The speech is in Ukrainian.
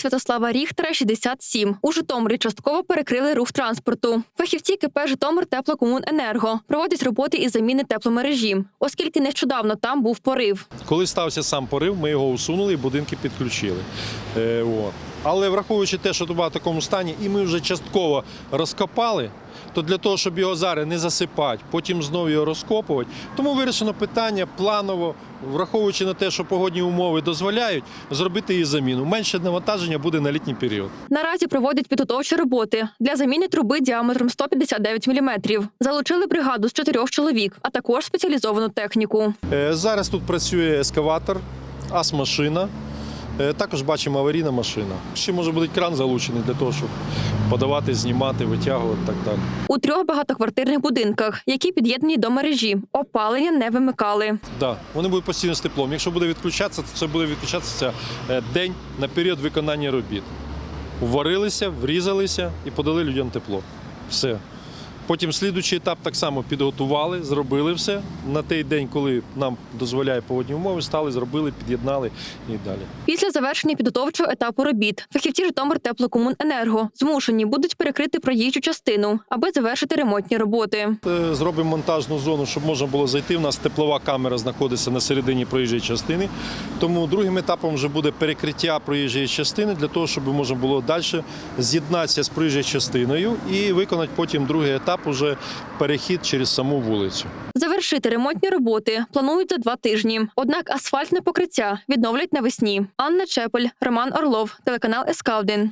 Святослава Ріхтера 67. У Житомирі частково перекрили рух транспорту. Фахівці КП Житомир Теплокомуненерго проводять роботи із заміни тепломережі, оскільки нещодавно там був порив. Коли стався сам порив, ми його усунули і будинки підключили. Е, от. Але враховуючи те, що труба в такому стані, і ми вже частково розкопали, то для того, щоб його зараз не засипати, потім знову його розкопувати, тому вирішено питання планово, враховуючи на те, що погодні умови дозволяють, зробити її заміну. Менше навантаження буде на літній період. Наразі проводять підготовчі роботи для заміни труби діаметром 159 мм. Залучили бригаду з чотирьох чоловік, а також спеціалізовану техніку. Е, Зараз тут працює ескаватор, ас-машина. Е, Також бачимо аварійна машина. Ще може бути кран залучений для того, щоб подавати, знімати, витягувати так далі. У трьох багатоквартирних будинках, які під'єднані до мережі, опалення не вимикали. Да, вони будуть постійно з теплом. Якщо буде відключатися, то це буде відключатися е, день на період виконання робіт. Варилися, врізалися і подали людям тепло. Все. Потім слідуючий етап так само підготували, зробили все. На той день, коли нам дозволяє погодні умови, стали, зробили, під'єднали і далі. Після завершення підготовчого етапу робіт фахівці Житомир Теплокомуненерго змушені будуть перекрити проїжджу частину, аби завершити ремонтні роботи. Е, Зробимо монтажну зону, щоб можна було зайти. У нас теплова камера знаходиться на середині проїжджої частини. Тому другим етапом вже буде перекриття проїжджої частини для того, щоб можна було далі з'єднатися з проїжджою частиною і виконати потім другий етап уже перехід через саму вулицю. Завершити ремонтні роботи планують за два тижні. Однак асфальтне покриття відновлять навесні. Анна Чепель, Роман Орлов, телеканал СК 1